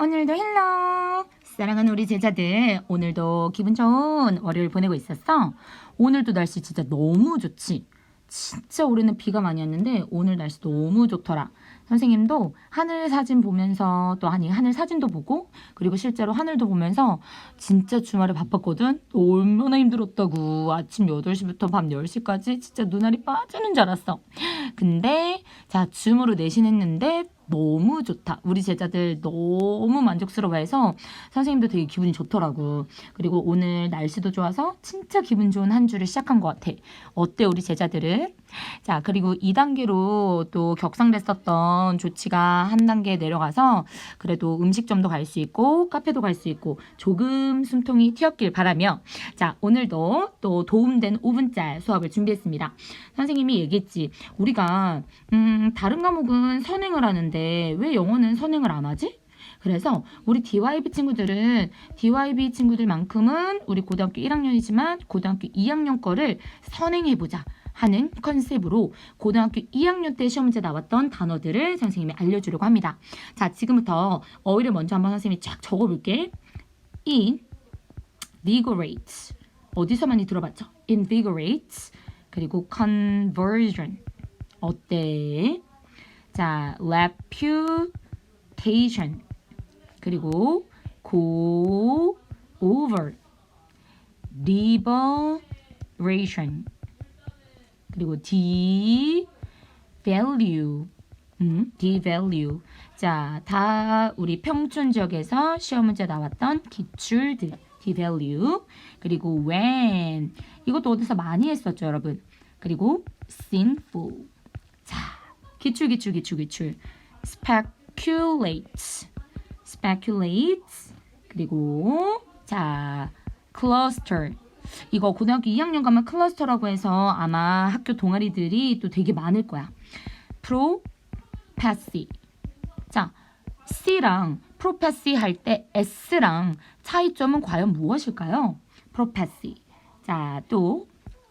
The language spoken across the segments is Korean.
오늘도 헬로. 사랑하는 우리 제자들 오늘도 기분 좋은 월요일 보내고 있었어? 오늘도 날씨 진짜 너무 좋지. 진짜 올해는 비가 많이 왔는데 오늘 날씨 너무 좋더라. 선생님도 하늘 사진 보면서 또 아니 하늘 사진도 보고 그리고 실제로 하늘도 보면서 진짜 주말에 바빴거든? 얼마나 힘들었다고. 아침 8시부터 밤 10시까지 진짜 눈알이 빠지는 줄 알았어. 근데 자 줌으로 내신했는데 너무 좋다. 우리 제자들 너무 만족스러워해서 선생님도 되게 기분이 좋더라고. 그리고 오늘 날씨도 좋아서 진짜 기분 좋은 한 주를 시작한 것 같아. 어때 우리 제자들은? 자 그리고 2단계로 또 격상됐었던 조치가 한 단계 내려가서 그래도 음식점도 갈 수 있고 카페도 갈 수 있고 조금 숨통이 튀었길 바라며 자 오늘도 또 도움된 5분짜 수업을 준비했습니다. 선생님이 얘기했지. 우리가 음, 다른 과목은 선행을 하는데 왜 영어는 선행을 안 하지? 그래서 우리 DYB 친구들은 DYB 친구들만큼은 우리 고등학교 1학년이지만 고등학교 2학년 거를 선행해보자 하는 컨셉으로 고등학교 2학년 때 시험 문제 나왔던 단어들을 선생님이 알려주려고 합니다. 자, 지금부터 어휘를 먼저 한번 선생님이 쫙 적어볼게. in, vigorate. 어디서 많이 들어봤죠? invigorate. 그리고 conversion. 어때? 자, reputation. 그리고 go over. liberation. 그리고 devalue. 음, devalue. 자, 다 우리 평촌 지역에서 시험 문제 나왔던 기출들. devalue. 그리고 when. 이것도 어디서 많이 했었죠, 여러분. 그리고 sinful. 자, 기출 기출 기출 기출. speculate. speculate. 그리고 자, cluster. 이거 고등학교 2학년 가면 클러스터라고 해서 아마 학교 동아리들이 또 되게 많을 거야. prophecy. 자, C랑 prophecy 할 때 S랑 차이점은 과연 무엇일까요? prophecy. 자, 또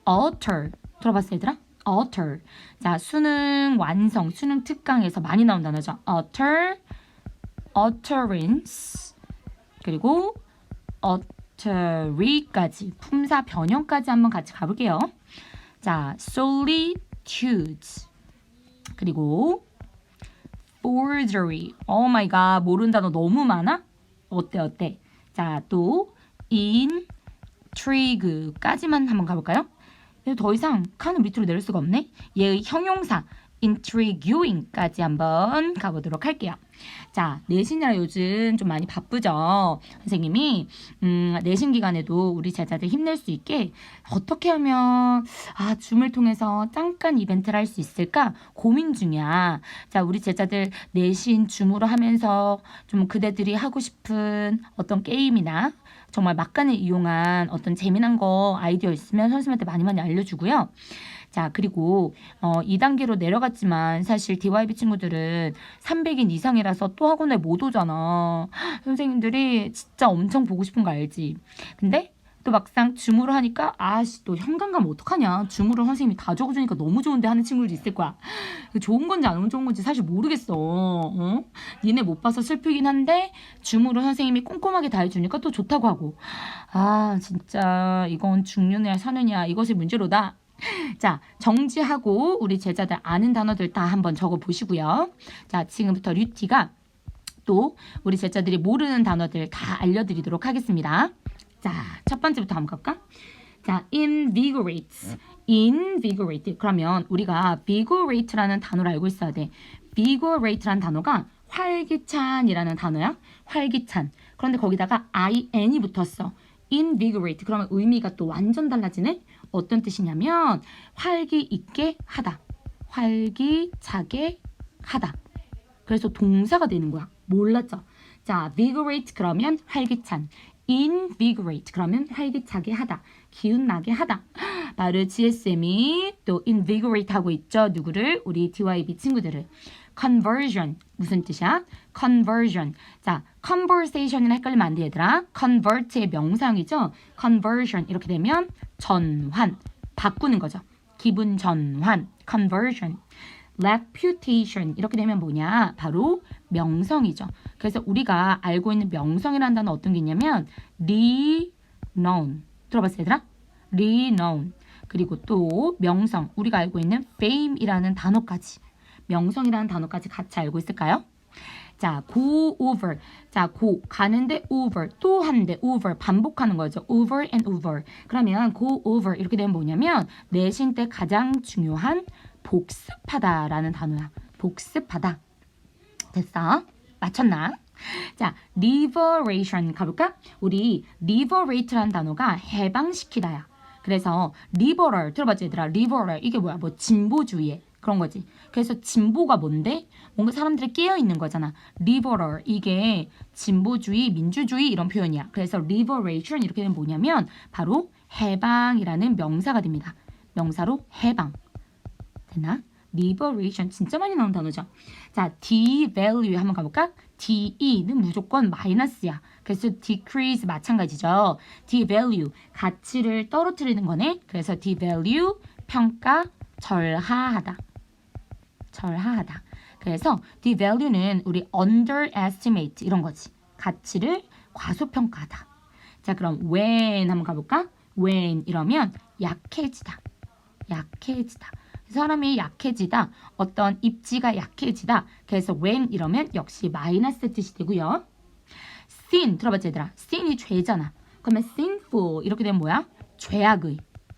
alter. 들어봤어, 얘들아? Alter. 자, 수능 완성, 수능 특강에서 많이 나온 단어죠. alter, utterance. 그리고 uttery까지 품사 변형까지 한번 같이 가볼게요. 자, solitude. 그리고 forgery. 오 마이 갓, 모르는 단어 너무 많아? 어때 어때? 자, 또 intrigue까지만 한번 가볼까요? 근데 더 이상 칸을 밑으로 내릴 수가 없네. 얘의 형용사 intriguing까지 한번 가보도록 할게요. 자, 내신이라 요즘 좀 많이 바쁘죠. 선생님이 음, 내신 기간에도 우리 제자들 힘낼 수 있게 어떻게 하면 아, 줌을 통해서 잠깐 이벤트를 할 수 있을까 고민 중이야. 자, 우리 제자들 내신 줌으로 하면서 좀 그대들이 하고 싶은 어떤 게임이나 정말 막간을 이용한 어떤 재미난 거 아이디어 있으면 선생님한테 많이 많이 알려주고요. 자, 그리고 어, 2단계로 내려갔지만 사실 DYB 친구들은 300인 이상이라서 또 학원에 못 오잖아. 선생님들이 진짜 엄청 보고 싶은 거 알지? 근데 또 막상 줌으로 하니까 아씨 또 현관 가면 어떡하냐 줌으로 선생님이 다 적어주니까 너무 좋은데 하는 친구들도 있을 거야 좋은 건지 안 좋은 건지 사실 모르겠어 어? 니네 못 봐서 슬프긴 한데 줌으로 선생님이 꼼꼼하게 다 해주니까 또 좋다고 하고 아 진짜 이건 죽느냐 사느냐 이것이 문제로다 자, 정지하고 우리 제자들 아는 단어들 다 한번 적어 보시고요. 자, 지금부터 류티가 또 우리 제자들이 모르는 단어들 다 알려드리도록 하겠습니다. 자, 첫 번째부터 한번 갈까? 자, invigorate. invigorate. 그러면 우리가 vigorate라는 단어를 알고 있어야 돼. vigorate라는 단어가 활기찬이라는 단어야. 활기찬. 그런데 거기다가 in이 붙었어. invigorate. 그러면 의미가 또 완전 달라지네. 어떤 뜻이냐면 활기 있게 하다. 활기차게 하다. 그래서 동사가 되는 거야. 몰랐죠? 자, vigorate 그러면 활기찬. invigorate 그러면 활기차게 하다. 기운 나게 하다. 바로 GSM이 또 invigorate 하고 있죠. 누구를? 우리 DYB 친구들을. Conversion 무슨 뜻이야? conversion. 자, conversation이랑 헷갈리면 안 돼, 얘들아. convert의 명사형이죠. conversion 이렇게 되면 전환, 바꾸는 거죠. 기분 전환, conversion. reputation 이렇게 되면 뭐냐? 바로 명성이죠. 그래서 우리가 알고 있는 명성이라는 단어 어떤 게 있냐면 renown 들어봤어요, 얘들아? renown 그리고 또 명성 우리가 알고 있는 fame이라는 단어까지 명성이라는 단어까지 같이 알고 있을까요? 자, go over. 자, go 가는데 over 또 하는데 over 반복하는 거죠. over and over. 그러면 go over 이렇게 되면 뭐냐면 내신 때 가장 중요한 복습하다라는 단어야. 복습하다. 됐어? 맞췄나? 자, liberation 가볼까? 우리 liberate라는 단어가 해방시키다야. 그래서 liberal 들어봤지 얘들아? liberal 이게 뭐야? 뭐 진보주의 그런 거지. 그래서 진보가 뭔데? 뭔가 사람들이 깨어 있는 거잖아. liberal 이게 진보주의, 민주주의 이런 표현이야. 그래서 liberation 이렇게 되면 뭐냐면 바로 해방이라는 명사가 됩니다. 명사로 해방. 됐나? liberation 진짜 많이 나오는 단어죠. 자, devalue 한번 가볼까? de는 무조건 마이너스야. 그래서 decrease 마찬가지죠. devalue 가치를 떨어뜨리는 거네. 그래서 devalue 평가 절하하다. 절하하다. 그래서 devalue는 우리 underestimate 이런 거지. 가치를 과소평가하다. 자, 그럼 when 한번 가볼까? when 이러면 약해지다. 약해지다. 사람이 약해지다. 어떤 입지가 약해지다. 그래서 when 이러면 역시 마이너스 뜻이 되고요. sin 들어봤지 얘들아? sin이 죄잖아. 그러면 sinful 이렇게 되면 뭐야? 죄악의.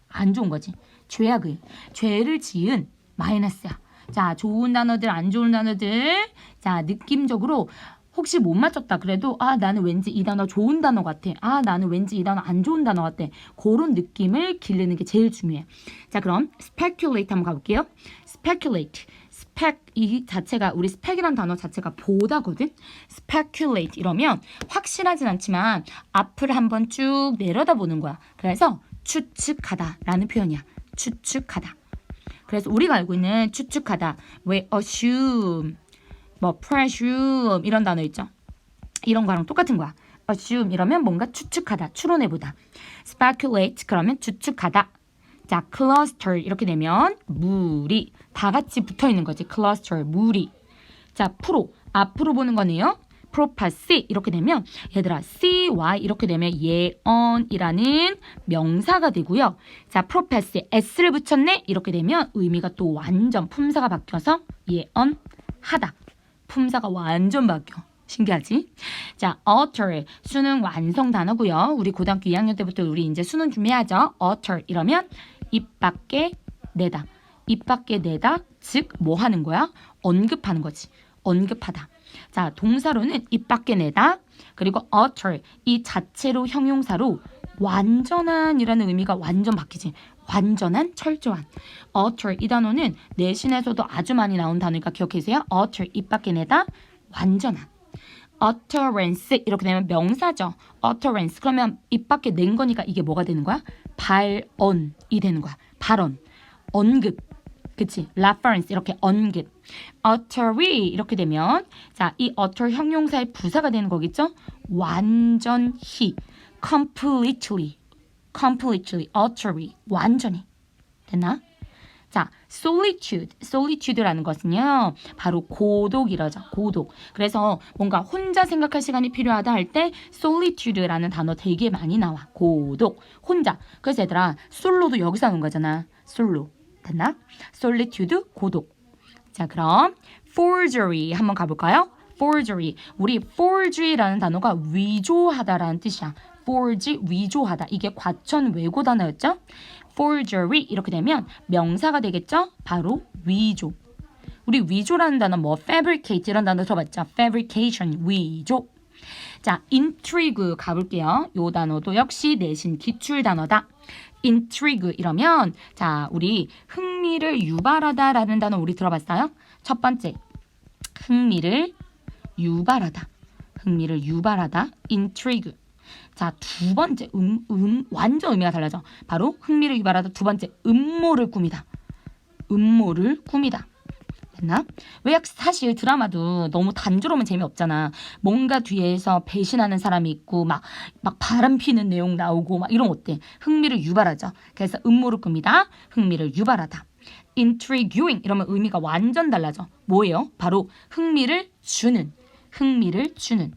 안 좋은 거지. 죄악의. 죄를 지은 마이너스야. 자, 좋은 단어들, 안 좋은 단어들. 자, 느낌적으로 혹시 못 맞췄다 그래도 아 나는 왠지 이 단어 좋은 단어 같아. 아 나는 왠지 이 단어 안 좋은 단어 같아. 그런 느낌을 기르는 게 제일 중요해. 자 그럼 speculate 한번 가볼게요. speculate. spec 이 자체가 우리 spec이란 단어 자체가 보다거든. speculate 이러면 확실하진 않지만 앞을 한번 쭉 내려다보는 거야. 그래서 추측하다라는 표현이야. 추측하다. 그래서 우리가 알고 있는 추측하다 왜 assume 뭐 presume 이런 단어 있죠. 이런 거랑 똑같은 거야. assume 이러면 뭔가 추측하다, 추론해보다. speculate 그러면 추측하다. 자, cluster 이렇게 되면 무리 다 같이 붙어 있는 거지. cluster 무리. 자, 프로 앞으로 보는 거네요. Prophecy 이렇게 되면 얘들아 CY 이렇게 되면 예언이라는 명사가 되고요. 자, prophecy s를 붙였네 이렇게 되면 의미가 또 완전 품사가 바뀌어서 예언하다. 품사가 완전 바뀌어. 신기하지? 자, utter 수능 완성 단어고요. 우리 고등학교 2학년 때부터 우리 이제 수능 준비하죠. utter 이러면 입 밖에 내다. 입 밖에 내다 즉 뭐 하는 거야? 언급하는 거지. 언급하다. 자, 동사로는 입 밖에 내다. 그리고 utter 이 자체로 형용사로 완전한이라는 의미가 완전 바뀌지. 완전한, 철저한. utter 이 단어는 내신에서도 아주 많이 나온 단어니까 기억해주세요. utter 입 밖에 내다, 완전한. utterance 이렇게 되면 명사죠. utterance 그러면 입 밖에 낸 거니까 이게 뭐가 되는 거야? 발언이 되는 거야. 발언, 언급. 그치? reference 이렇게 언급. utterly 이렇게 되면 자, 이 utter 형용사의 부사가 되는 거겠죠? 완전히, completely, completely, utterly, 완전히. 됐나? 자, solitude, solitude라는 것은요, 바로 고독이라죠. 고독. 그래서 뭔가 혼자 생각할 시간이 필요하다 할 때 solitude라는 단어 되게 많이 나와. 고독, 혼자. 그래서 얘들아, 솔로도 여기서 나온 거잖아. 솔로. 됐나? solitude, 고독. 자, 그럼 forgery 한번 가볼까요? forgery. 우리 forgery라는 단어가 위조하다라는 뜻이야. forge, 위조하다. 이게 과천 외고 단어였죠? forgery 이렇게 되면 명사가 되겠죠? 바로 위조. 우리 위조라는 단어 뭐 fabricate 이런 단어 들어봤죠? fabrication, 위조. 자, intrigue 가볼게요. 요 단어도 역시 내신 기출 단어다. intrigue 이러면 자, 우리 흥미를 유발하다라는 단어 우리 들어봤어요? 첫 번째, 흥미를 유발하다. 흥미를 유발하다. intrigue. 자, 두 번째 음, 음 완전 의미가 달라져. 바로 흥미를 유발하다. 두 번째 음모를 꾸미다. 음모를 꾸미다. 됐나? 왜 사실 드라마도 너무 단조로우면 재미없잖아. 뭔가 뒤에서 배신하는 사람이 있고 막 막 바람 피는 내용 나오고 막 이런 거 어때? 흥미를 유발하죠. 그래서 음모를 꾸미다. 흥미를 유발하다. intriguing 이러면 의미가 완전 달라져. 뭐예요? 바로 흥미를 주는, 흥미를 주는,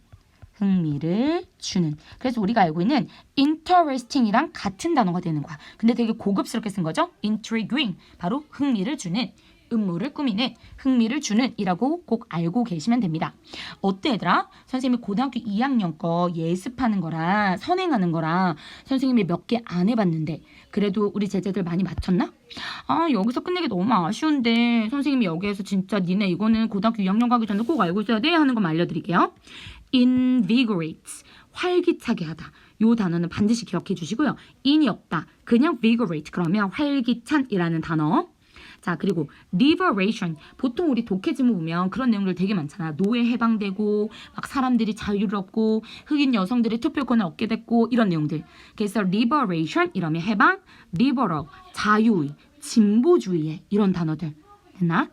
흥미를 주는. 그래서 우리가 알고 있는 interesting이랑 같은 단어가 되는 거야. 근데 되게 고급스럽게 쓴 거죠? intriguing 바로 흥미를 주는. 음모를 꾸미는 흥미를 주는 이라고 꼭 알고 계시면 됩니다. 어때 얘들아? 선생님이 고등학교 2학년 거 예습하는 거랑 선행하는 거랑 선생님이 몇 개 안 해봤는데 그래도 우리 제자들 많이 맞췄나? 아 여기서 끝내기 너무 아쉬운데 선생님이 여기에서 진짜 니네 이거는 고등학교 2학년 가기 전에 꼭 알고 있어야 돼 하는 거 알려드릴게요. invigorates 활기차게 하다. 요 단어는 반드시 기억해 주시고요. in이 없다. 그냥 vigorate 그러면 활기찬이라는 단어. 자 그리고 liberation. 보통 우리 독해지문 보면 그런 내용들 되게 많잖아. 노예 해방되고 막 사람들이 자유롭고 흑인 여성들이 투표권을 얻게 됐고 이런 내용들. 그래서 liberation 이러면 해방 liberal 자유의 진보주의의 이런 단어들. 됐나?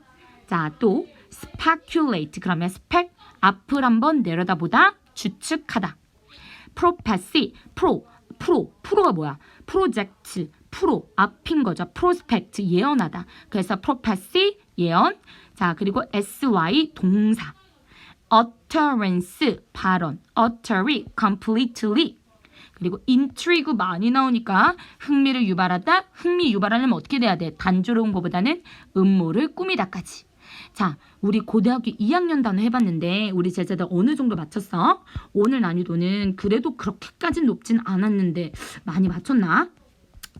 자또 speculate. 그러면 spec 앞을 한번 내려다보다 추측하다. 프로페시 프로 프로 프로가 뭐야? 프로젝트 프로 앞인 거죠. 프로스펙트 예언하다. 그래서 프로페시 예언. 자 그리고 sy 동사. utterance 발언. utterly completely. 그리고 intrigue 많이 나오니까 흥미를 유발하다 흥미 유발하려면 어떻게 돼야 돼? 단조로운 것보다는 음모를 꾸미다까지. 자, 우리 고등학교 2학년 단어 해봤는데 우리 제자들 어느 정도 맞췄어? 오늘 난이도는 그래도 그렇게까진 높진 않았는데 많이 맞췄나?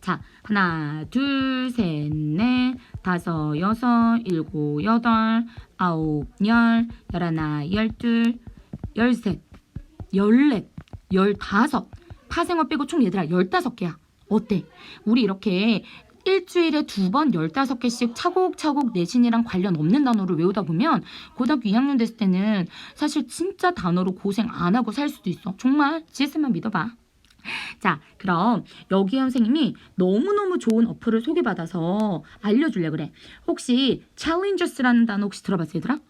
자, 하나, 둘, 셋, 넷, 다섯, 여섯, 일곱, 여덟, 아홉, 열, 열하나, 열둘, 열셋, 열넷, 열다섯. 파생어 빼고 총 얘들아 열다섯 개야. 어때? 우리 이렇게 일주일에 두 번 열다섯 개씩 차곡차곡 내신이랑 관련 없는 단어를 외우다 보면 고등학교 2학년 됐을 때는 사실 진짜 단어로 고생 안 하고 살 수도 있어. 정말 GS만 믿어봐. 자, 그럼 여기 선생님이 너무너무 좋은 어플을 소개받아서 알려줄래 그래. 혹시 challenges라는 단어 혹시 들어봤어 얘들아?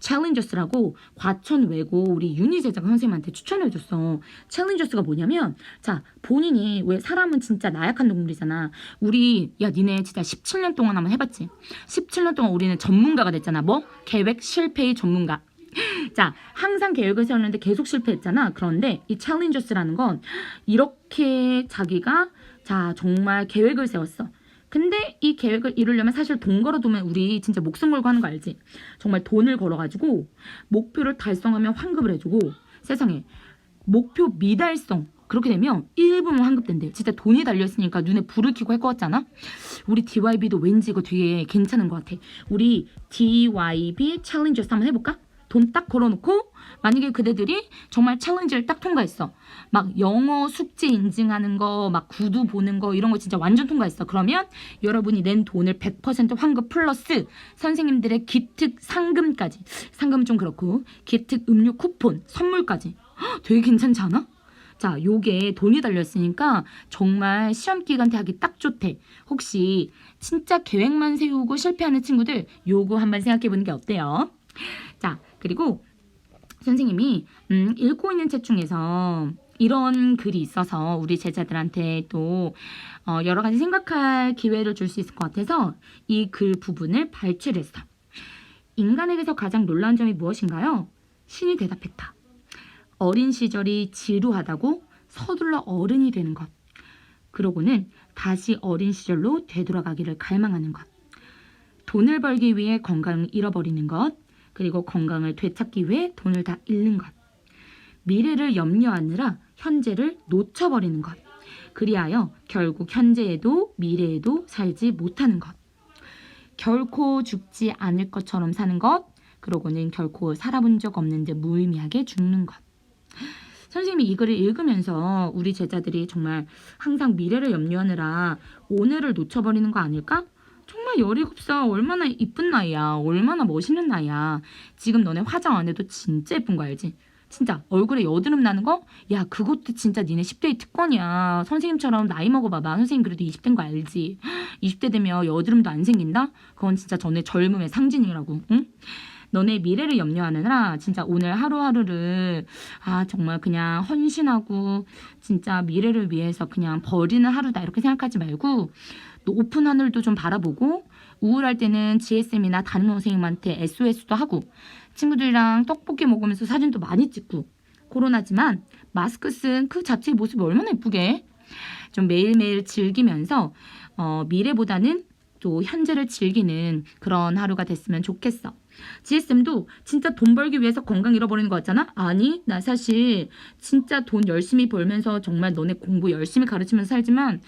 challenges라고 과천 외고 우리 윤희 제자가 선생님한테 추천해줬어. challenges가 뭐냐면 자 본인이 왜 사람은 진짜 나약한 동물이잖아. 우리 야 니네 진짜 17년 동안 한번 해봤지. 17년 동안 우리는 전문가가 됐잖아. 뭐 계획 실패의 전문가. 자, 항상 계획을 세웠는데 계속 실패했잖아. 그런데 이 challenges라는 건 이렇게 자기가 자, 정말 계획을 세웠어. 근데 이 계획을 이루려면 사실 돈 걸어두면 우리 진짜 목숨 걸고 하는 거 알지? 정말 돈을 걸어가지고 목표를 달성하면 환급을 해주고 세상에 목표 미달성 그렇게 되면 1분 환급된대. 진짜 돈이 달려있으니까 눈에 불을 켜고 할 것 같잖아? 우리 DYB도 왠지 이거 되게 괜찮은 것 같아. 우리 DYB 챌린저스 한번 해볼까? 돈 딱 걸어놓고 만약에 그대들이 정말 챌린지를 딱 통과했어. 막 영어 숙제 인증하는 거, 막 구두 보는 거 이런 거 진짜 완전 통과했어. 그러면 여러분이 낸 돈을 100% 환급 플러스 선생님들의 기특 상금까지. 상금은 좀 그렇고 기특 음료 쿠폰, 선물까지. 헉, 되게 괜찮지 않아? 자, 요게 돈이 달렸으니까 정말 시험 기간 때 하기 딱 좋대. 혹시 진짜 계획만 세우고 실패하는 친구들 요거 한번 생각해 보는 게 어때요? 자, 그리고 선생님이 음, 읽고 있는 책 중에서 이런 글이 있어서 우리 제자들한테 또 어, 여러 가지 생각할 기회를 줄 수 있을 것 같아서 이 글 부분을 발췌를 했어. 인간에게서 가장 놀라운 점이 무엇인가요? 신이 대답했다. 어린 시절이 지루하다고 서둘러 어른이 되는 것. 그러고는 다시 어린 시절로 되돌아가기를 갈망하는 것. 돈을 벌기 위해 건강을 잃어버리는 것. 그리고 건강을 되찾기 위해 돈을 다 잃는 것. 미래를 염려하느라 현재를 놓쳐버리는 것. 그리하여 결국 현재에도 미래에도 살지 못하는 것. 결코 죽지 않을 것처럼 사는 것. 그러고는 결코 살아본 적 없는데 무의미하게 죽는 것. 선생님이 이 글을 읽으면서 우리 제자들이 정말 항상 미래를 염려하느라 오늘을 놓쳐버리는 거 아닐까? 정말 17살 얼마나 이쁜 나이야. 얼마나 멋있는 나이야. 지금 너네 화장 안 해도 진짜 예쁜 거 알지? 진짜 얼굴에 여드름 나는 거? 야 그것도 진짜 니네 10대의 특권이야. 선생님처럼 나이 먹어봐봐. 선생님 그래도 20대인 거 알지? 20대 되면 여드름도 안 생긴다? 그건 진짜 전에 젊음의 상징이라고. 응? 너네 미래를 염려하느라 진짜 오늘 하루하루를 아 정말 그냥 헌신하고 진짜 미래를 위해서 그냥 버리는 하루다 이렇게 생각하지 말고 높은 하늘도 좀 바라보고 우울할 때는 GSM이나 다른 선생님한테 SOS도 하고 친구들이랑 떡볶이 먹으면서 사진도 많이 찍고 코로나지만 마스크 쓴 그 자체의 모습이 얼마나 예쁘게 좀 매일매일 즐기면서 어, 미래보다는 또 현재를 즐기는 그런 하루가 됐으면 좋겠어. GSM도 진짜 돈 벌기 위해서 건강 잃어버리는 거 같잖아? 아니, 나 사실 진짜 돈 열심히 벌면서 정말 너네 공부 열심히 가르치면서 살지만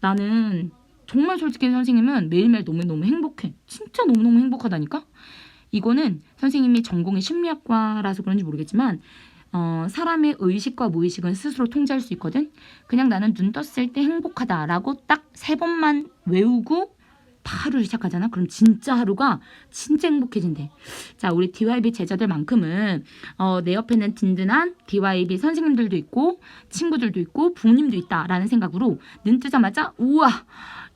나는 정말 솔직히 선생님은 매일매일 너무너무 행복해. 진짜 너무너무 행복하다니까? 이거는 선생님이 전공이 심리학과라서 그런지 모르겠지만 어, 사람의 의식과 무의식은 스스로 통제할 수 있거든. 그냥 나는 눈 떴을 때 행복하다라고 딱 세 번만 외우고 다 하루를 시작하잖아. 그럼 진짜 하루가 진짜 행복해진대. 자, 우리 DYB 제자들만큼은 어, 내 옆에는 든든한 DYB 선생님들도 있고 친구들도 있고 부모님도 있다라는 생각으로 눈 뜨자마자 우와,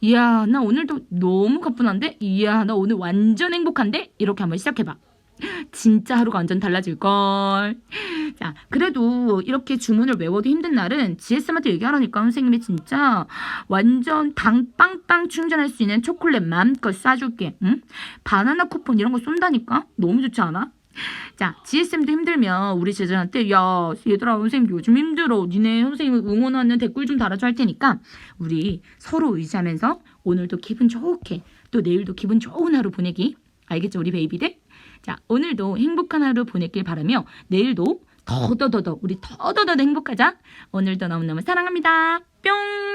이야, 나 오늘도 너무 가뿐한데, 이야, 나 오늘 완전 행복한데 이렇게 한번 시작해봐. 진짜 하루가 완전 달라질걸. 자, 그래도 이렇게 주문을 외워도 힘든 날은 GSM한테 얘기하라니까 선생님이 진짜 완전 당 빵빵 충전할 수 있는 초콜릿 마음껏 쏴줄게. 응? 바나나 쿠폰 이런 거 쏜다니까? 너무 좋지 않아? 자, GSM도 힘들면 우리 제자한테 야, 얘들아 선생님 요즘 힘들어. 니네 선생님 응원하는 댓글 좀 달아줘 할 테니까 우리 서로 의지하면서 오늘도 기분 좋게 또 내일도 기분 좋은 하루 보내기. 알겠죠, 우리 베이비들? 자, 오늘도 행복한 하루 보냈길 바라며 내일도 더더더더 우리 더더더 행복하자. 오늘도 너무너무 사랑합니다. 뿅!